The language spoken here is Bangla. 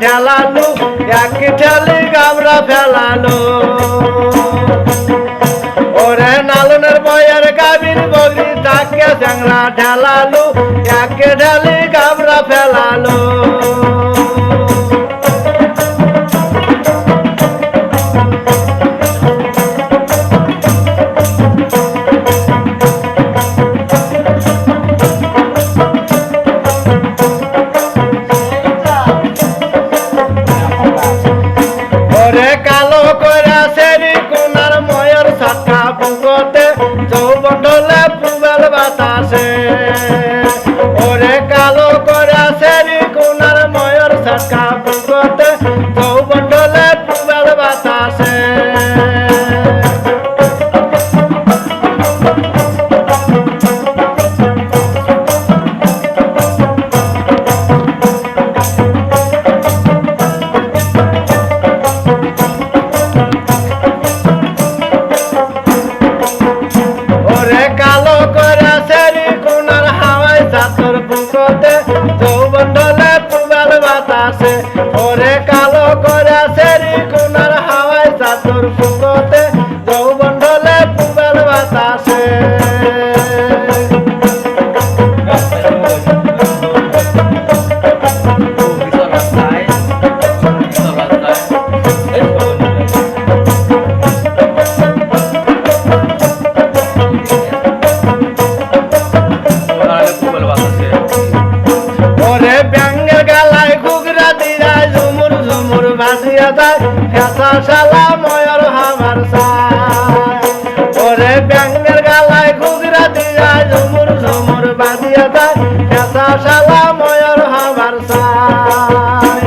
চেংরা এক ঠেলি গাবরা ফেলালো ওরে নালনের বয়ের গাবির বগরি, তাকে চেংরা ঠেলালু এক ঠেলি গাবরা ফেলালো ওরে পুবেল বাতাসে। ওরে কালো কইরা সেরি কোনার ময়ূর সাকা বুকতে হাওয়াই ফেসা শালা ময়ূর হামার ওরে ব্যাঙ্গের গালায় ঘুগরা দিরায় ঝুমুর ঝুমুর বাঁধিয়া যায়। ফেসা শালা ময়ূর হামার সায়